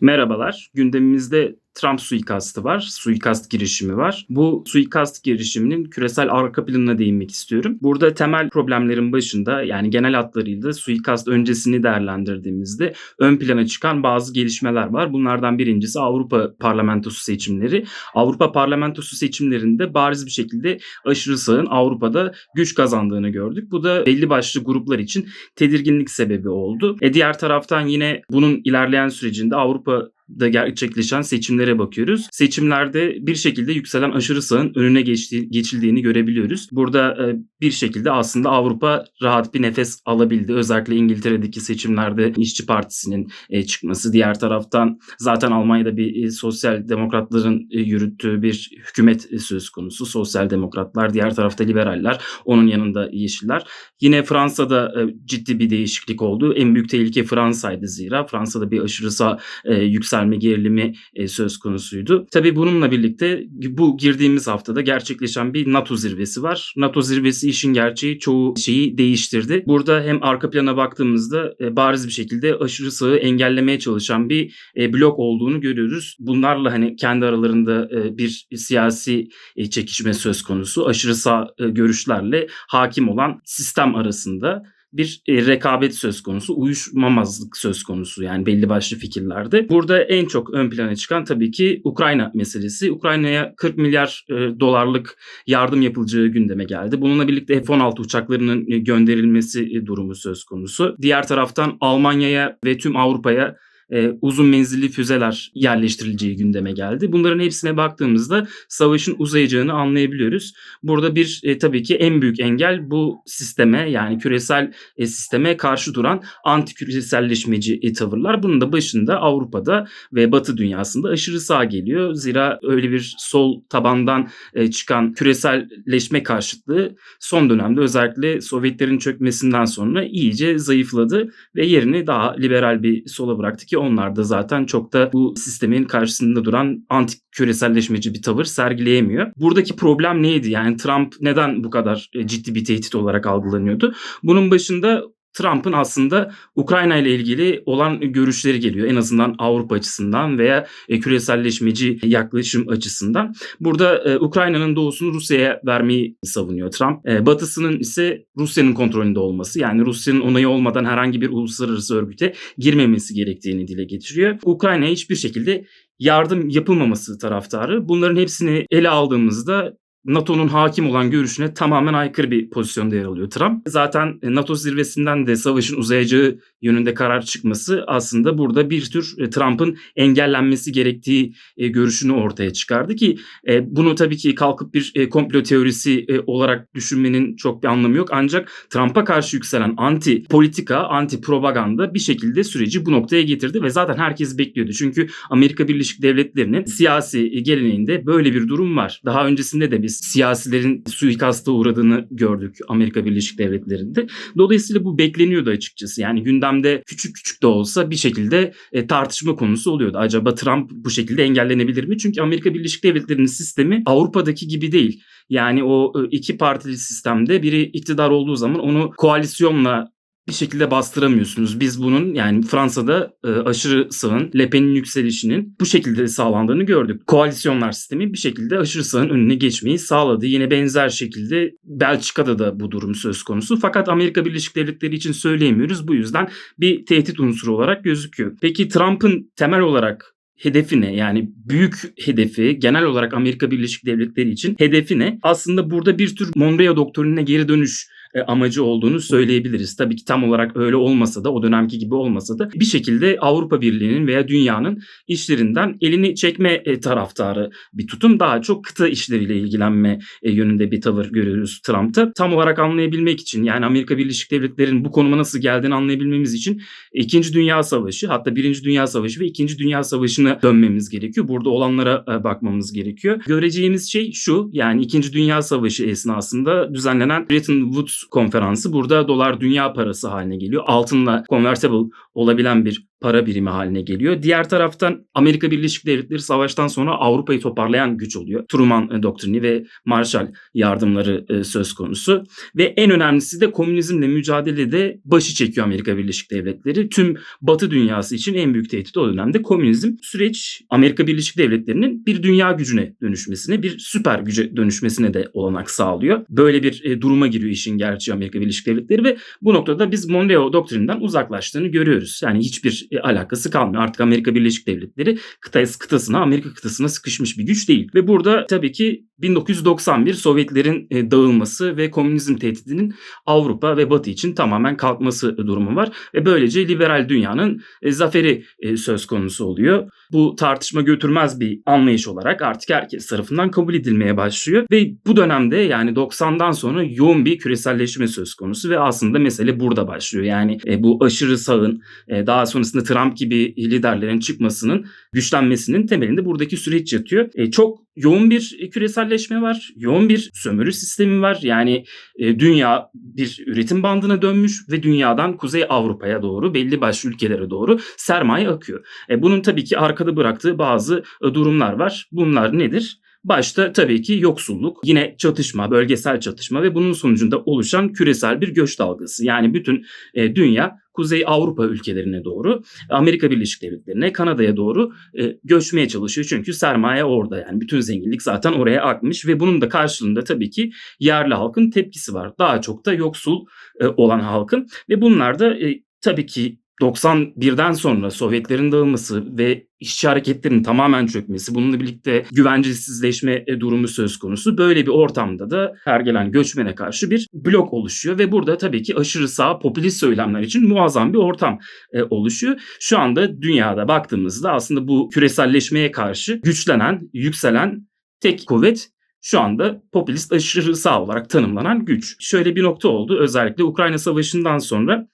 Merhabalar. Gündemimizde Trump suikastı var, suikast girişimi var. Bu suikast girişiminin küresel arka planına değinmek istiyorum. Burada temel problemlerin başında yani genel hatlarıyla suikast öncesini değerlendirdiğimizde ön plana çıkan bazı gelişmeler var. Bunlardan birincisi Avrupa Parlamentosu seçimleri. Avrupa Parlamentosu seçimlerinde bariz bir şekilde aşırı sağın Avrupa'da güç kazandığını gördük. Bu da belli başlı gruplar için tedirginlik sebebi oldu. E diğer taraftan yine bunun ilerleyen sürecinde Avrupa da gerçekleşen seçimlere bakıyoruz. Seçimlerde bir şekilde yükselen aşırı sağın önüne geçti, geçildiğini görebiliyoruz. Burada e, bir şekilde aslında Avrupa rahat bir nefes alabildi. Özellikle İngiltere'deki seçimlerde İşçi Partisi'nin e, çıkması. Diğer taraftan zaten Almanya'da bir e, sosyal demokratların e, yürüttüğü bir hükümet e, söz konusu. Sosyal demokratlar, diğer tarafta liberaller, onun yanında yeşiller. Yine Fransa'da e, ciddi bir değişiklik oldu. En büyük tehlike Fransa'ydı zira. Fransa'da bir aşırı sağ e, yüksel yükselme gerilimi e, söz konusuydu. Tabii bununla birlikte bu girdiğimiz haftada gerçekleşen bir NATO zirvesi var. NATO zirvesi işin gerçeği çoğu şeyi değiştirdi. Burada hem arka plana baktığımızda e, bariz bir şekilde aşırı sağı engellemeye çalışan bir e, blok olduğunu görüyoruz. Bunlarla hani kendi aralarında bir siyasi çekişme söz konusu. Aşırı sağ görüşlerle hakim olan sistem arasında bir e, rekabet söz konusu, uyuşmamazlık söz konusu yani belli başlı fikirlerde. Burada en çok ön plana çıkan tabii ki Ukrayna meselesi. Ukrayna'ya 40 milyar e, dolarlık yardım yapılacağı gündeme geldi. Bununla birlikte F-16 uçaklarının e, gönderilmesi durumu söz konusu. Diğer taraftan Almanya'ya ve tüm Avrupa'ya e, uzun menzilli füzeler yerleştirileceği gündeme geldi. Bunların hepsine baktığımızda savaşın uzayacağını anlayabiliyoruz. Burada bir e, tabii ki en büyük engel bu sisteme yani küresel e, sisteme karşı duran anti küreselleşmeci e, tavırlar. Bunun da başında Avrupa'da ve Batı dünyasında aşırı sağ geliyor. Zira öyle bir sol tabandan e, çıkan küreselleşme karşıtlığı son dönemde özellikle Sovyetlerin çökmesinden sonra iyice zayıfladı ve yerini daha liberal bir sola bıraktı ki onlar da zaten çok da bu sistemin karşısında duran anti küreselleşmeci bir tavır sergileyemiyor. Buradaki problem neydi? Yani Trump neden bu kadar e, ciddi bir tehdit olarak algılanıyordu? Bunun başında Trump'ın aslında Ukrayna ile ilgili olan görüşleri geliyor. En azından Avrupa açısından veya e, küreselleşmeci yaklaşım açısından. Burada e, Ukrayna'nın doğusunu Rusya'ya vermeyi savunuyor Trump. E, batısının ise Rusya'nın kontrolünde olması yani Rusya'nın onayı olmadan herhangi bir uluslararası örgüte girmemesi gerektiğini dile getiriyor. Ukrayna'ya hiçbir şekilde yardım yapılmaması taraftarı. Bunların hepsini ele aldığımızda NATO'nun hakim olan görüşüne tamamen aykırı bir pozisyonda yer alıyor Trump. Zaten e, NATO zirvesinden de savaşın uzayacağı yönünde karar çıkması aslında burada bir tür e, Trump'ın engellenmesi gerektiği e, görüşünü ortaya çıkardı ki bunu tabii ki kalkıp bir komplo teorisi olarak düşünmenin çok bir anlamı yok. Ancak Trump'a karşı yükselen anti politika, anti propaganda bir şekilde süreci bu noktaya getirdi ve zaten herkes bekliyordu. Çünkü Amerika Birleşik Devletleri'nin siyasi geleneğinde böyle bir durum var. Daha öncesinde de biz siyasilerin suikasta uğradığını gördük Amerika Birleşik Devletleri'nde. Dolayısıyla bu bekleniyordu açıkçası. Yani gündemde küçük küçük de olsa bir şekilde e, tartışma konusu oluyordu. Acaba Trump bu şekilde engellenebilir mi? Çünkü Amerika Birleşik Devletleri'nin sistemi Avrupa'daki gibi değil. Yani o e, iki partili sistemde biri iktidar olduğu zaman onu koalisyonla bir şekilde bastıramıyorsunuz. Biz bunun yani Fransa'da e, aşırı sağın Le Pen'in yükselişinin bu şekilde sağlandığını gördük. Koalisyonlar sistemi bir şekilde aşırı sağın önüne geçmeyi sağladı. Yine benzer şekilde Belçika'da da bu durum söz konusu. Fakat Amerika Birleşik Devletleri için söyleyemiyoruz. Bu yüzden bir tehdit unsuru olarak gözüküyor. Peki Trump'ın temel olarak hedefi ne? Yani büyük hedefi genel olarak Amerika Birleşik Devletleri için hedefi ne? Aslında burada bir tür Monroe doktrinine geri dönüş e, amacı olduğunu söyleyebiliriz. Tabii ki tam olarak öyle olmasa da o dönemki gibi olmasa da bir şekilde Avrupa Birliği'nin veya dünyanın işlerinden elini çekme e, taraftarı bir tutum. Daha çok kıta işleriyle ilgilenme e, yönünde bir tavır görüyoruz Trump'ta. Tam olarak anlayabilmek için yani Amerika Birleşik Devletleri'nin bu konuma nasıl geldiğini anlayabilmemiz için 2. Dünya Savaşı hatta 1. Dünya Savaşı ve 2. Dünya Savaşı'na dönmemiz gerekiyor. Burada olanlara bakmamız gerekiyor. Göreceğimiz şey şu yani 2. Dünya Savaşı esnasında düzenlenen Bretton Woods konferansı burada dolar dünya parası haline geliyor. Altınla convertible olabilen bir para birimi haline geliyor. Diğer taraftan Amerika Birleşik Devletleri savaştan sonra Avrupa'yı toparlayan güç oluyor. Truman e, doktrini ve Marshall yardımları e, söz konusu. Ve en önemlisi de komünizmle mücadelede başı çekiyor Amerika Birleşik Devletleri. Tüm Batı dünyası için en büyük tehdit o dönemde komünizm. Süreç Amerika Birleşik Devletleri'nin bir dünya gücüne dönüşmesine, bir süper güce dönüşmesine de olanak sağlıyor. Böyle bir e, duruma giriyor işin gerçeği Amerika Birleşik Devletleri ve bu noktada biz Monroe doktrininden uzaklaştığını görüyoruz. Yani hiçbir e, alakası kalmıyor. Artık Amerika Birleşik Devletleri kıtası kıtasına, Amerika kıtasına sıkışmış bir güç değil. Ve burada tabii ki 1991 Sovyetlerin e, dağılması ve komünizm tehdidinin Avrupa ve Batı için tamamen kalkması durumu var ve böylece liberal dünyanın e, zaferi e, söz konusu oluyor. Bu tartışma götürmez bir anlayış olarak artık herkes tarafından kabul edilmeye başlıyor ve bu dönemde yani 90'dan sonra yoğun bir küreselleşme söz konusu ve aslında mesele burada başlıyor. Yani bu aşırı sağın daha sonrasında Trump gibi liderlerin çıkmasının güçlenmesinin temelinde buradaki süreç yatıyor. Çok yoğun bir küreselleşme var. Yoğun bir sömürü sistemi var. Yani e, dünya bir üretim bandına dönmüş ve dünyadan Kuzey Avrupa'ya doğru belli başlı ülkelere doğru sermaye akıyor. E, bunun tabii ki arkada bıraktığı bazı e, durumlar var. Bunlar nedir? Başta tabii ki yoksulluk, yine çatışma, bölgesel çatışma ve bunun sonucunda oluşan küresel bir göç dalgası. Yani bütün e, dünya Kuzey Avrupa ülkelerine doğru, Amerika Birleşik Devletleri'ne, Kanada'ya doğru e, göçmeye çalışıyor. Çünkü sermaye orada yani bütün zenginlik zaten oraya akmış ve bunun da karşılığında tabii ki yerli halkın tepkisi var. Daha çok da yoksul e, olan halkın ve bunlar da e, tabii ki 91'den sonra Sovyetlerin dağılması ve işçi hareketlerinin tamamen çökmesi, bununla birlikte güvencesizleşme e, durumu söz konusu. Böyle bir ortamda da her gelen göçmene karşı bir blok oluşuyor ve burada tabii ki aşırı sağ popülist söylemler için muazzam bir ortam e, oluşuyor. Şu anda dünyada baktığımızda aslında bu küreselleşmeye karşı güçlenen, yükselen tek kuvvet şu anda popülist aşırı sağ olarak tanımlanan güç. Şöyle bir nokta oldu özellikle Ukrayna Savaşı'ndan sonra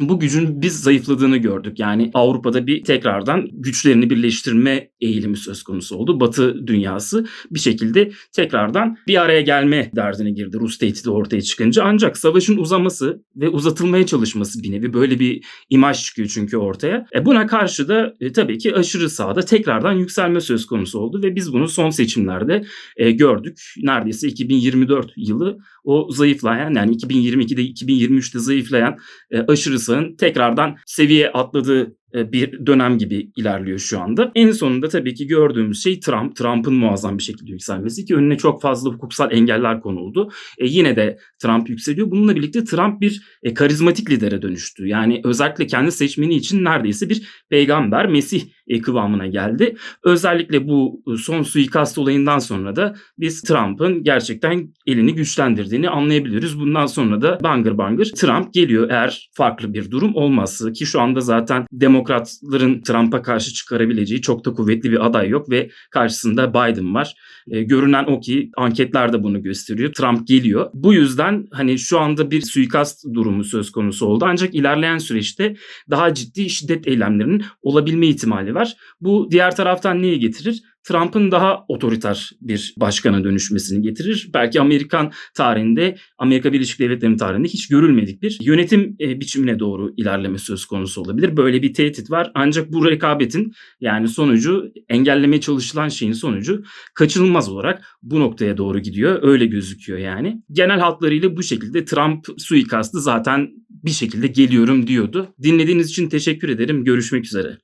bu gücün biz zayıfladığını gördük. Yani Avrupa'da bir tekrardan güçlerini birleştirme eğilimi söz konusu oldu. Batı dünyası bir şekilde tekrardan bir araya gelme derdine girdi Rus tehdidi ortaya çıkınca. Ancak savaşın uzaması ve uzatılmaya çalışması bir nevi böyle bir imaj çıkıyor çünkü ortaya. E buna karşı da e, tabii ki aşırı sağda tekrardan yükselme söz konusu oldu ve biz bunu son seçimlerde e, gördük. Neredeyse 2024 yılı o zayıflayan yani 2022'de 2023'te zayıflayan e, aşırı sağın tekrardan seviye atladığı e, bir dönem gibi ilerliyor şu anda. En sonunda tabii ki gördüğümüz şey Trump. Trump'ın muazzam bir şekilde yükselmesi ki önüne çok fazla hukuksal engeller konuldu. E, yine de Trump yükseliyor. Bununla birlikte Trump bir e, karizmatik lidere dönüştü. Yani özellikle kendi seçmeni için neredeyse bir peygamber, Mesih kıvamına geldi. Özellikle bu e, son suikast olayından sonra da biz Trump'ın gerçekten elini güçlendirdiğini anlayabiliyoruz. Bundan sonra da bangır bangır Trump geliyor eğer farklı bir durum olmazsa ki şu anda zaten demokratların Trump'a karşı çıkarabileceği çok da kuvvetli bir aday yok ve karşısında Biden var. E, görünen o ki anketler de bunu gösteriyor. Trump geliyor. Bu yüzden hani şu anda bir suikast durumu söz konusu oldu. Ancak ilerleyen süreçte daha ciddi şiddet eylemlerinin olabilme ihtimali var. Bu diğer taraftan neyi getirir? Trump'ın daha otoriter bir başkana dönüşmesini getirir. Belki Amerikan tarihinde, Amerika Birleşik Devletleri'nin tarihinde hiç görülmedik bir yönetim e, biçimine doğru ilerleme söz konusu olabilir. Böyle bir tehdit var. Ancak bu rekabetin yani sonucu engellemeye çalışılan şeyin sonucu kaçınılmaz olarak bu noktaya doğru gidiyor. Öyle gözüküyor yani. Genel hatlarıyla bu şekilde Trump suikastı zaten bir şekilde geliyorum diyordu. Dinlediğiniz için teşekkür ederim. Görüşmek üzere.